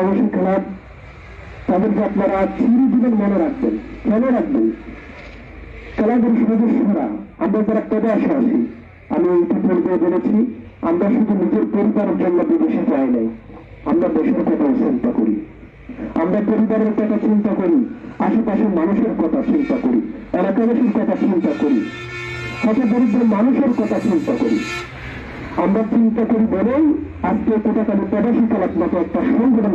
প্রবাসী খেলার তাদেরকে আপনারা চিরজীবন মনে রাখবেন কেন রাখবেন খেলাধুর সদস্যরা আমরা যারা প্রবাসে আছি, আমি ইতিপূর্বে বলেছি, আমরা শুধু নিজের পরিবারের জন্য বিদেশে যাই নাই, আমরা দেশের কথা চিন্তা করি, আমরা পরিবারের কথা চিন্তা করি, আশেপাশের মানুষের কথা চিন্তা করি, এলাকাবাসীর কথা চিন্তা করি হত দরিদ্র মানুষের কথা চিন্তা করি। আমরা চিন্তা করি বলেই আজকে কোটাকালী প্রবাসী খেলার একটা সংগঠন